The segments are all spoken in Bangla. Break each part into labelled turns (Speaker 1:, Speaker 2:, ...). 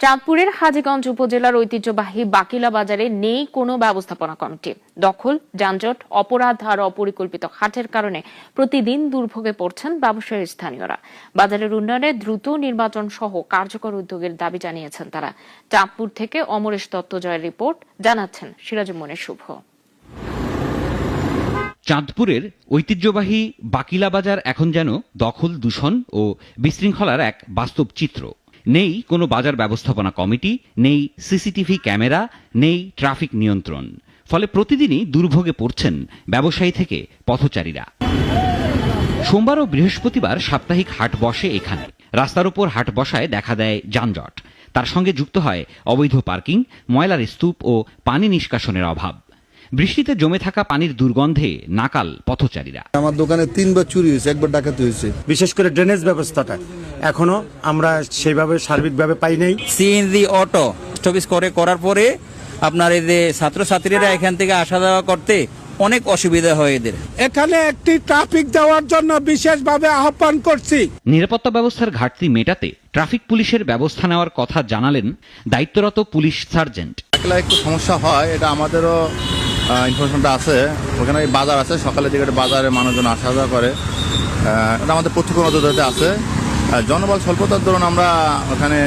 Speaker 1: চাঁদপুরের হাজীগঞ্জ উপজেলার ঐতিহ্যবাহী বাকিলা বাজারে নেই কোনো ব্যবস্থাপনা কমিটি। দখল, যানজট, অপরাধ আর অপরিকল্পিত হাটের কারণে প্রতিদিন দুর্ভোগে পড়ছেন ব্যবসায়ী স্থানীয়রা। বাজারের উন্নয়নে দ্রুত নির্বাচন সহ কার্যকর উদ্যোগের দাবি জানিয়েছেন তারা। চাঁদপুর থেকে অমরেশ দত্ত জয়ের রিপোর্ট, জানাচ্ছেন সিরাজুমনে শুভ।
Speaker 2: চাঁদপুরের ঐতিহ্যবাহী বাকিলা বাজার এখন যেন দখল, দূষণ ও বিশৃঙ্খলার এক বাস্তব চিত্র। নেই কোনো বাজার ব্যবস্থাপনা কমিটি, নেই সিসিটিভি ক্যামেরা, নেই ট্রাফিক নিয়ন্ত্রণ। ফলে প্রতিদিনই দুর্ভোগে পড়ছেন ব্যবসায়ী থেকে পথচারীরা। সোমবার ও বৃহস্পতিবার সাপ্তাহিক হাট বসে এখানে। রাস্তার উপর হাট বসায় দেখা দেয় যানজট। তার সঙ্গে যুক্ত হয় অবৈধ পার্কিং, ময়লার স্তূপ ও পানি নিষ্কাশনের অভাব। বৃষ্টিতে জমে থাকা পানির দুর্গন্ধে নাকাল পথচারীরা।
Speaker 3: আমার দোকানে তিনবার চুরি হয়েছে, একবার ডাকাতি হয়েছে।
Speaker 4: বিশেষ করে ড্রেনেজ ব্যবস্থাটা। এখনও আমরা সেইভাবে সার্বিকভাবে পাই নাই।
Speaker 5: সিএনজি অটো স্টপিস করে করার পরে আপনার এই যে ছাত্রছাত্রীরা এখান থেকে আসা যাওয়া করতে অনেক অসুবিধা হয় এদের।
Speaker 6: এখানে একটি ট্রাফিক দেওয়ার জন্য বিশেষভাবে আহ্বান করছি।
Speaker 2: নিরাপত্তা ব্যবস্থার ঘাটতি মেটাতে ট্রাফিক পুলিশের ব্যবস্থা নেওয়ার কথা জানালেন দায়িত্বরত পুলিশ সার্জেন্ট।
Speaker 7: একলা একটু সমস্যা হয় এটা আমাদেরও ইনফরমেশনটা আছে। ওখানে বাজার আছে সকালের দিকে বাজারে মানুষজন আসা যাওয়া করে। এটা আমাদের প্রত্যক্ষ নজরদারিতে আছে। জনবল স্বল্পতার দরুন আমরা ওখানে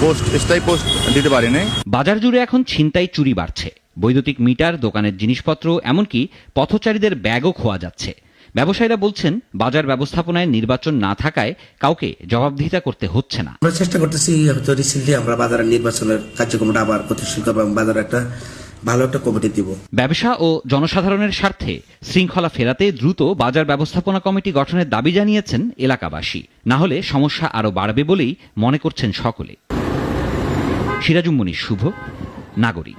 Speaker 7: পোস্ট স্থায়ী পোস্ট দিতে পারিনি।
Speaker 2: বাজার জুড়ে এখন ছিনতাই চুরি বাড়ছে। বৈদ্যুতিক মিটার দোকানের জিনিসপত্র এমনকি পথচারীদের ব্যাগও খোয়া যাচ্ছে। ব্যবসায়ীরা বলছেন বাজার ব্যবস্থাপনায় নির্বাচন না থাকায় কাউকে জবাবদিহিতা করতে হচ্ছে না।
Speaker 8: আমরা চেষ্টা করতেছি হয়তো রিসেন্টলি আমরা বাজারের নির্বাচনের কার্যক্রমটা আবার করব এবং বাজারে একটা ভালো একটা কমিটি দিব।
Speaker 2: ব্যবসা ও জনসাধারণের স্বার্থে শৃঙ্খলা ফেরাতে দ্রুত বাজার ব্যবস্থাপনা কমিটি গঠনের দাবি জানিয়েছেন এলাকাবাসী। না হলে সমস্যা আরও বাড়বে বলেই মনে করছেন সকলে। সিরাজুম্মনি শুভ, নাগরিক।